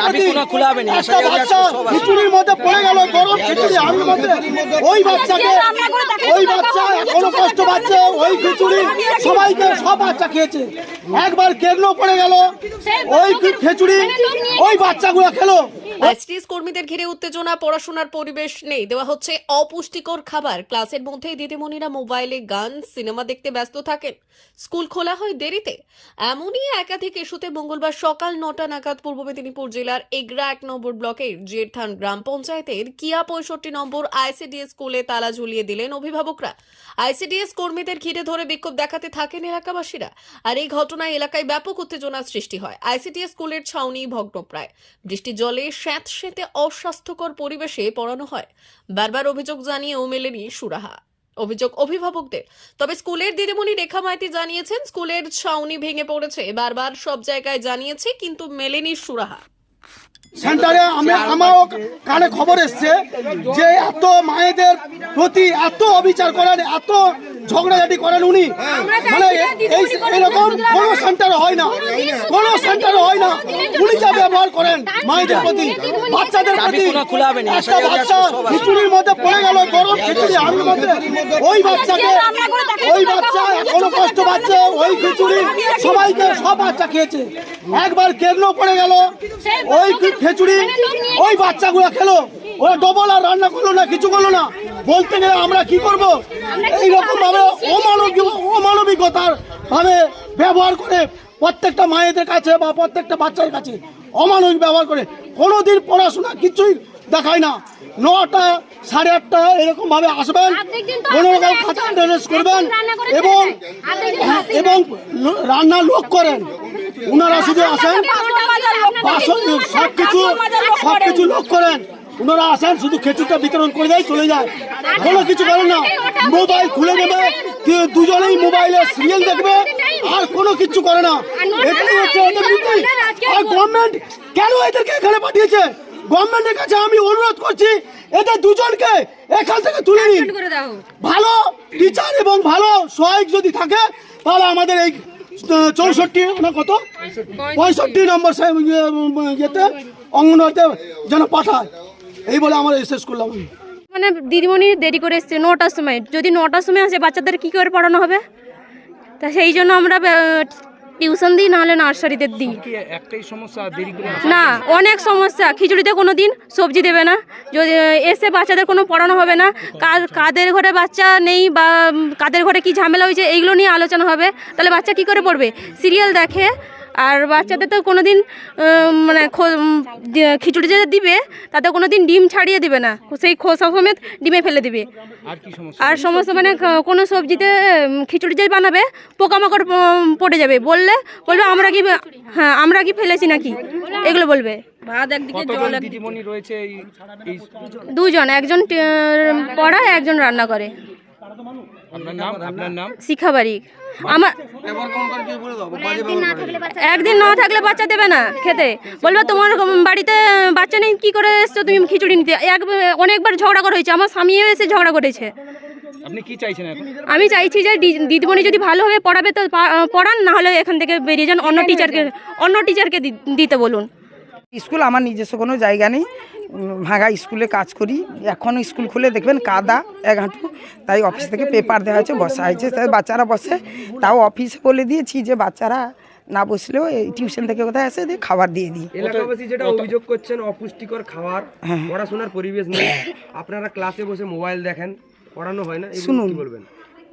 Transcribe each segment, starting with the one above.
চাবি কোনো খোলা হবে না। একটা বাচ্চা খিচুড়ির মধ্যে পড়ে গেল গরম খিচুড়ি আলুর মধ্যে। ওই বাচ্চাকে ওই বাচ্চা এখনও কষ্ট পাচ্ছে ওই খিচুড়ি সবাইকে সব বাচ্চা খেয়েছে। একবার কেগলো পড়ে গেল ওই খিচুড়ি ওই বাচ্চাগুলো খেলো। এসটিএস কর্মীদের ঘিরে উত্তেজনা, পড়াশোনার পরিবেশ নেই। দেওয়া হচ্ছে অপুষ্টিকর খাবার। ক্লাসের মধ্যেই দিদিমণিরা মোবাইলে গান, সিনেমা দেখতে ব্যস্ত থাকেন। স্কুল খোলা হয় দেরিতে। এমনই একাধিক ইস্যুতে মঙ্গলবার সকাল নটা নাগাদ পূর্ব মেদিনীপুর জেলার এগরা এক নম্বর ব্লকের জেরথান গ্রাম পঞ্চায়েতের কিয়া পঁয়ষট্টি নম্বর আইসিডিএস স্কুলে তালা ঝুলিয়ে দিলেন অভিভাবকরা। আইসিডিএস কর্মীদের ঘিরে ধরে বিক্ষোভ দেখাতে থাকেন এলাকাবাসীরা। আর এই ঘটনায় এলাকায় ব্যাপক উত্তেজনার সৃষ্টি হয়। আইসিডিএস স্কুলের ছাউনি ভগ্নপ্রায়। বৃষ্টির জলে স্যাঁত সেতে অস্বাস্থ্যকর পরিবেশে পড়ানো হয়। বারবার অভিযোগ জানিয়েও মেলেনি সুরাহা। অভিযোগ অভিভাবকদের। তবে স্কুলের দিদিমণি রেখা মাইতি জানিয়েছেন, স্কুলের ছাউনি ভেঙে পড়েছে। বারবার সব জায়গায় জানিয়েছে, কিন্তু মেলেনি সুরাহা। সেন্টারে আমি আমারও কানে খবর এসছে যে এত মায়েদের প্রতি এত অবিচার করেন এত ঝগড়াঝাটি করেন উনি। মানে এই এরকম কোনো সেন্টারে হয় না। কোনো সেন্টারে হয় না। উনি যা ব্যবহার করেন মায়েদের প্রতি। বাচ্চাদের প্রতি কোনো। একটা বাচ্চা খিচুড়ির মধ্যে পড়ে গেল গরম খিচুড়ি আলুর মধ্যে। ওই বাচ্চাকে ওই বাচ্চা এখনও কষ্ট পাচ্ছে ওই খিচুড়ি সবাইকে সব বাচ্চা খেয়েছে। একবার কেগলো পড়ে গেল ওই খিচুড়ি? ওই বাচ্চাগুলো খেলো। ওরা ডবল আর রান্না করল না কিছু করল না। বলতে গেলে আমরা কি করব? এইরকম ভাবে অমানবিক অমানবিকতার ভাবে ব্যবহার করে প্রত্যেকটা মায়েদের কাছে বা প্রত্যেকটা বাচ্চার কাছে অমানবিক ব্যবহার করে কোনোদিন পড়াশোনা কিছুই দেখায় না। নটা সাড়ে আটটা এরকম ভাবে আসবেন কোনো রকম খাতা করবেন এবং এবং রান্নার লোক করেন। ওনারা শুধু আসেন সব কিছু সব কিছু লোক করেন। ওনারা আসেন শুধু খেচুড়টা বিতরণ করে দেয় চলে যায়। কোনো কিছু করেন না। মোবাইল খুলে নেবে দুজনেই মোবাইলে সিরিয়াল দেখবে আর কোনো কিছু করে না। এটাই হচ্ছে এদের নীতি। আর গভর্নমেন্ট কেন এদেরকে এখানে পাঠিয়েছে? গভর্নমেন্টের কাছে আমি অনুরোধ করছি এদের দুজনকে এখান থেকে তুলে নিন। ভালো টিচার এবং ভালো সহায়ক যদি থাকে তাহলে আমাদের এই চৌষট্টি না কত? পঁয়ষট্টি নম্বর ইয়ে, ইয়েতে অঙ্গনওয়াড়িতে যেন পাঠায়। এই বলে আমার শেষ করলাম। মানে দিদিমণি দেরি করে এসছে নটার সময়। যদি নটার সময় আসে বাচ্চাদের কী করে পড়ানো হবে? তা সেই জন্য আমরা টিউশন দিই নাহলে নার্সারিতে দিই। কি একটাই সমস্যা দেরি করে না অনেক সমস্যা। খিচুড়িতে কোনো দিন সবজি দেবে না। যদি এসে বাচ্চাদের কোনো পড়ানো হবে না কাদের ঘরে বাচ্চা নেই বা কাদের ঘরে কি ঝামেলা হয়েছে এইগুলো নিয়ে আলোচনা হবে। তাহলে বাচ্চা কি করে পড়বে? সিরিয়াল দেখে আর বাচ্চাদের তো কোনো দিন মানে খো- খিচুড়ি যে দিবে তাতে কোনো দিন ডিম ছাড়িয়ে দিবে না। সেই খোসা সমেত ডিমে ফেলে দিবে। আর সমস্যা? সমস্ত মানে কোনো সবজিতে খিচুড়ি যে বানাবে পোকামাকড় পড়ে যাবে। বললে বলবে আমরা কি হ্যাঁ আমরা কি ফেলেছি নাকি? এগুলো বলবে। দুজন একজন পড়ায় একজন রান্না করে। আপনার নাম? আপনার নাম? শিখাবাড়ি। আমার একদিন না থাকলে বাচ্চা দেবে না। খেতে। বলবে তোমার বাড়িতে বাচ্চা নেই কি করে এসছো তুমি খিচুড়ি নিতে? এক অনেকবার ঝগড়া করা হয়েছে আমার স্বামীও এসে ঝগড়া করেছে। আপনি কি চাইছেন আমি চাইছি যে দিদিমণি যদি ভালোভাবে পড়াবে তো পড়ান না হলে এখান থেকে বেরিয়ে যান। অন্য টিচারকে অন্য টিচারকে দি- দিতে বলুন। স্কুল আমার নিজস্ব কোনো জায়গা নেই। ভাঙা স্কুলে কাজ করি। এখন স্কুল খুলে দেখবেন কাদা এক হাঁটু। তাই অফিস থেকে পেপার দেওয়া হয়েছে বসা হয়েছে। তাই বাচ্চারা বসে তাও অফিসে বলে দিয়েছি যে বাচ্চারা না বসলেও এই টিউশন থেকে কোথায় আসে দিয়ে খাবার দিয়ে দিই। এলাকাবাসী যেটা অভিযোগ করছেন অপুষ্টিকর খাবার পড়াশোনার পরিবেশ নেই। আপনারা ক্লাসে বসে মোবাইল দেখেন পড়ানো হয় না শুনুন। বলবেন?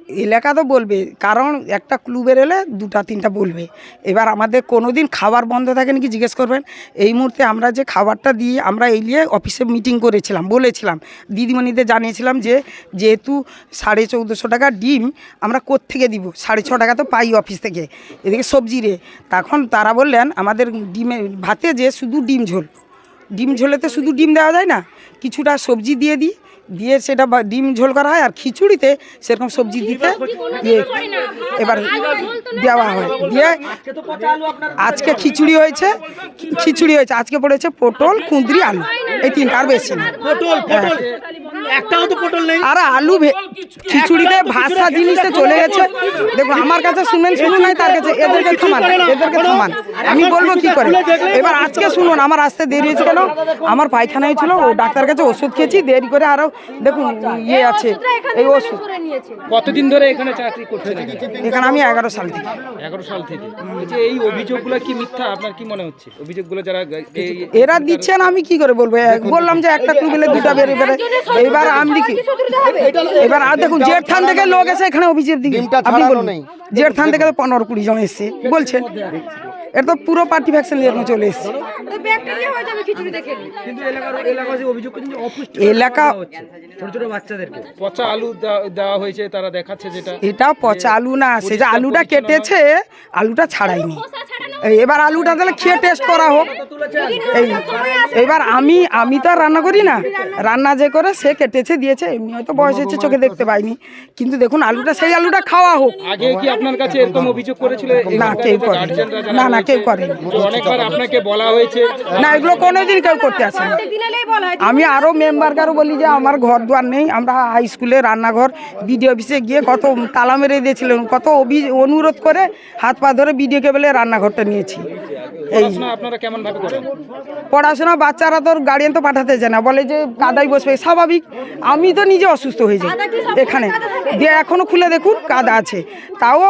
এলাকা তো বলবে, কারণ একটা ক্লু বেরোলে দুটা, তিনটা বলবে। এবার আমাদের কোনো দিন খাবার বন্ধ থাকে নাকি জিজ্ঞেস করবেন? এই মুহূর্তে আমরা যে খাবারটা দিয়ে আমরা এই নিয়ে অফিসে মিটিং করেছিলাম, বলেছিলাম। দিদিমণিদের জানিয়েছিলাম যে, যেহেতু সাড়ে চৌদ্দশো টাকা ডিম, আমরা কোত্থেকে দিব? সাড়ে ছ টাকা তো পাই অফিস থেকে। এদিকে সবজি রে। তখন তারা বললেন, আমাদের ডিমে, ভাতে যে শুধু ডিম ঝোল। ডিম ঝোলেতে শুধু ডিম দেওয়া যায় না, কিছুটা সবজি দিয়ে দিই দিয়ে সেটা বা- ডিম ঝোল করা হয় আর খিচুড়িতে সেরকম সবজি দিতে ইয়ে এবার দেওয়া হয়। দিয়ে আজকে খিচুড়ি হয়েছে। খিচুড়ি হয়েছে। আজকে পড়েছে পটল কুঁদরি আলু। এই তিনটা আর বেশি না। হ্যাঁ। একটাও তো পটল নেই। আর আলু ভে- খিচুড়িতে ভাষা জিনিসটা চলে গেছে। দেখুন আমার কাছে শুনেন শুনুন নাই তার কাছে এদেরকে থামান এদেরকে থামান। আমি বলব কি করে? এবার আজকে শুনুন আমার আসতে দেরি হয়েছে কেন? আমার পায়খানা হয়েছিল ও ডাক্তার কাছে ওষুধ খেয়েছি দেরি করে আরও দেখুন ইয়ে আছে এই ওষুধ। কতদিন ধরে এখানে চাকরি করছেন? এখানে আমি এগারো সাল থেকে। এগারো সাল থেকে। এই অভিযোগগুলো কি মিথ্যা? আপনার কি মনে হচ্ছে? অভিযোগগুলো যারা এরা দিচ্ছেন আমি কি করে বলব? বললাম যে একটা টুবিলে দুটা বেড়ে বেড়ে। এবার আমি কি এবার আর দেখুন জেঠথান থেকে লোক এসে এখানে অভিযোগ দিকে আপনি বলুন জেঠথান থেকে তো পনেরো কুড়ি জন এসছে বলছেন। এটা তো পুরো পার্টি ভ্যাকসিন নিয়ে চলে এসছে। এলাকা পচা আলু দেওয়া- দেওয়া হয়েছে তারা দেখাচ্ছে যেটা। এটা পচা আলু না সে যে আলুটা কেটেছে আলুটা ছাড়াইনি এবার আলুটা তাহলে খেয়ে টেস্ট করা হোক। এই এবার আমি আমি তো আর রান্না করি না। রান্না যে করে সে কেটেছে দিয়েছে এমনি হয়তো বয়স হচ্ছে চোখে দেখতে পাইনি। কিন্তু দেখুন আলুটা সেই আলুটা খাওয়া হোক। আগে কি আপনার কাছে এরকম অভিযোগ করেছিল না কেউ করে না না কেউ করেনি। অনেকবার আপনাকে বলা হয়েছে। না এগুলো কোনোদিন কেউ করতে আসে না। আমি আরও মেম্বারকারও বলি যে আমার ঘর দুয়ার নেই আমরা হাই স্কুলে রান্নাঘর বিডিও অফিসে গিয়ে কত তালা মেরে দিয়েছিলেন কত অভি অনুরোধ করে হাত পা ধরে বিডিও কেবলে রান্নাঘরটা নিয়েছি। এই পড়াশোনা আপনারা কেমন ভাবে করেন? পড়াশোনা বাচ্চারা তোর গার্ডিয়ান তো পাঠাতে চায় না বলে যে কাদায় বসবে স্বাভাবিক। আমি তো নিজে অসুস্থ হয়ে যাই এখানে। দিয়ে এখনও খুলে দেখুন কাদা আছে। তাও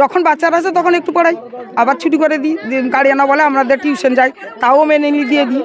যখন বাচ্চারা আসে তখন একটু পড়াই। আবার ছুটি করে দিই গার্ডিয়ানরা বলে আমাদের টিউশন যাই। তাও মেনে নিয়ে দিয়ে দিই।